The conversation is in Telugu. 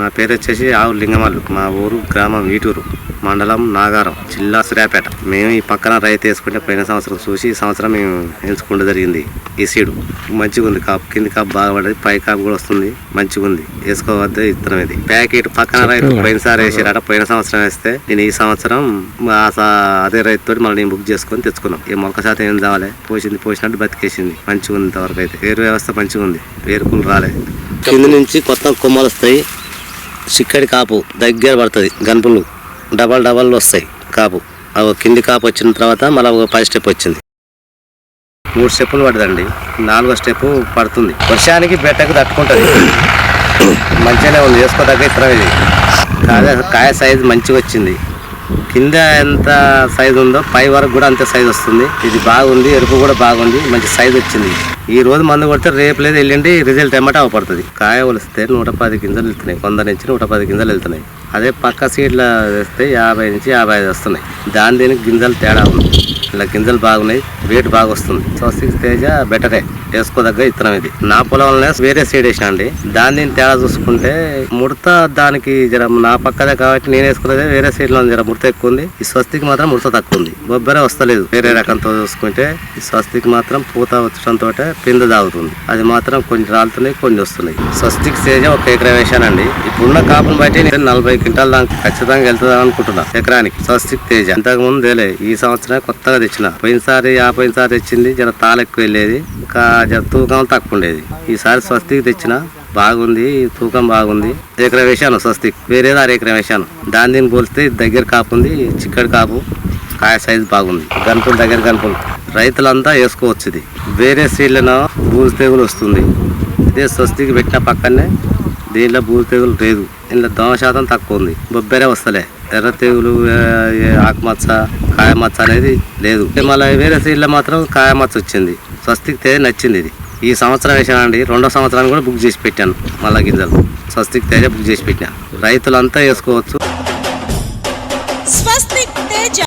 నా పేరు వచ్చేసి ఆవు లింగమల్లు. మా ఊరు గ్రామం ఈటూరు మండలం నాగారం జిల్లా సూర్యాపేట. మేము ఈ పక్కన రైతు వేసుకుంటే పోయిన సంవత్సరం చూసి ఈ సంవత్సరం మేము ఎంచుకుంటూ జరిగింది. ఈ సీడు మంచిగా ఉంది కాపు కింది కాపు బాగా పడ్డది పై కాపు కూడా వస్తుంది మంచిగా ఉంది. వేసుకోవద్దు ఇత్తనం ఇది. ప్యాకెట్ పక్కన రైతు పోయినసారి వేసారట పోయిన సంవత్సరం వేస్తే నేను ఈ సంవత్సరం అదే రైతు తోటి మళ్ళీ నేను బుక్ చేసుకొని తెచ్చుకున్నాం. ఈ మొలక శాతం ఏం కావాలి పోసింది పోసినట్టు బతికేసింది. మంచిగా ఉంది ఇంతవరకు అయితే. వేరు వ్యవస్థ మంచిగా ఉంది. వేరుకులు రాలేదు కింద నుంచి కొత్త కొమ్మలు వస్తాయి. చిక్కడి కాపు దగ్గర పడుతుంది గనుపులు. డబల్ డబల్ వస్తాయి కాపు. అవి కింది కాపు వచ్చిన తర్వాత మళ్ళీ ఒక పది స్టెప్ వచ్చింది. మూడు స్టెప్పులు పడదండి నాలుగో స్టెప్ పడుతుంది. వర్షానికి బెట్టకు తట్టుకుంటుంది. మంచిగానే ఉంది. వేసుకోదగ్గ ఇతరం ఇది. కాయ కాయ సైజ్ మంచిగా వచ్చింది. కింద ఎంత సైజు ఉందో పై వరకు కూడా అంతే సైజు వస్తుంది. ఇది బాగుంది ఎరుపు కూడా బాగుంది మంచి సైజు వచ్చింది. ఈ రోజు మందు కొడితే రేపు లేదు వెళ్ళండి రిజల్ట్ ఏమంటే అవపడుతుంది కాయ వలిస్తే నూట పది గింజలు వెళ్తున్నాయి వంద నుంచి నూట పది గింజలు వెళ్తున్నాయి. అదే పక్క సీడ్ల వేస్తే యాభై నుంచి యాభై ఐదు వస్తున్నాయి. దాని దీనికి గింజలు తేడా ఉంది. ఇలా గింజలు బాగున్నాయి రేటు బాగా వస్తుంది స్వస్తిక్ తేజ బెటరే. వేసుకోదగ్గ ఇత్తనం ఇది. నా పొలంలోనే వేరే సీడ్ వేసిన అండి దాన్ని తేడా చూసుకుంటే ముడత దానికి జర నా పక్కదే కాబట్టి నేను వేసుకున్నదే వేరే సీడ్లో జర ముడత ఎక్కువ ఉంది. ఈ స్వస్తికి మాత్రం ముడత తక్కువ ఉంది. బొబ్బరే వస్తలేదు. వేరే రకంతో చూసుకుంటే ఈ స్వస్తికి మాత్రం పూత వచ్చడంతో పిందె తాగుతుంది. అది మాత్రం కొన్ని రాలుతున్నాయి కొన్ని వస్తున్నాయి. స్వస్తికి తేజ ఒక ఎకరా వేసానండి. ఇప్పుడున్న కాపును బట్టి నేను నలభై క్వింటాల్ దానికి ఖచ్చితంగా వెళ్తుందా అనుకుంటున్నా ఎకరానికి. స్వస్తిక్ తేజ. ఇంతకు ముందు ఈ సంవత్సరం కొత్తగా తెచ్చిన. పోయినసారి ఆ సారి తెచ్చింది జర తాలెక్కు వెళ్ళేది. ఇంకా జర తూకం తక్కువ ఉండేది. ఈసారి స్వస్తికి తెచ్చిన బాగుంది తూకం బాగుంది. ఎకరం వేశాను స్వస్తి వేరేది అర ఎకరం వేశాను దాని దీన్ని పోలిస్తే దగ్గర కాపు ఉంది చిక్కడి కాపు కాయ సైజు బాగుంది. గనుపులు దగ్గర గనుపులు రైతులంతా వేసుకోవచ్చు ఇది. వేరే సీడ్లను బూజు తెగులు వస్తుంది. ఇదే స్వస్తికి పెట్టిన పక్కనే దీనిలో బూజు తెగులు లేదు. దీంట్లో దోమ శాతం తక్కువ ఉంది. బొబ్బెరే వస్తలే. ఎర్ర తెగులు ఆకుమచ్చ కాయమచ్చ అనేది లేదు. మళ్ళీ వేరే సీడ్లో మాత్రం కాయమచ్చ వచ్చింది. స్వస్తికి తేజ్ నచ్చింది ఇది. ఈ సంవత్సరం వేసానండి రెండో సంవత్సరాన్ని కూడా బుక్ చేసి పెట్టాను మళ్ళా గింజలు. స్వస్తికి తేజ బుక్ చేసి పెట్టాను రైతులంతా వేసుకోవచ్చు. స్వస్తి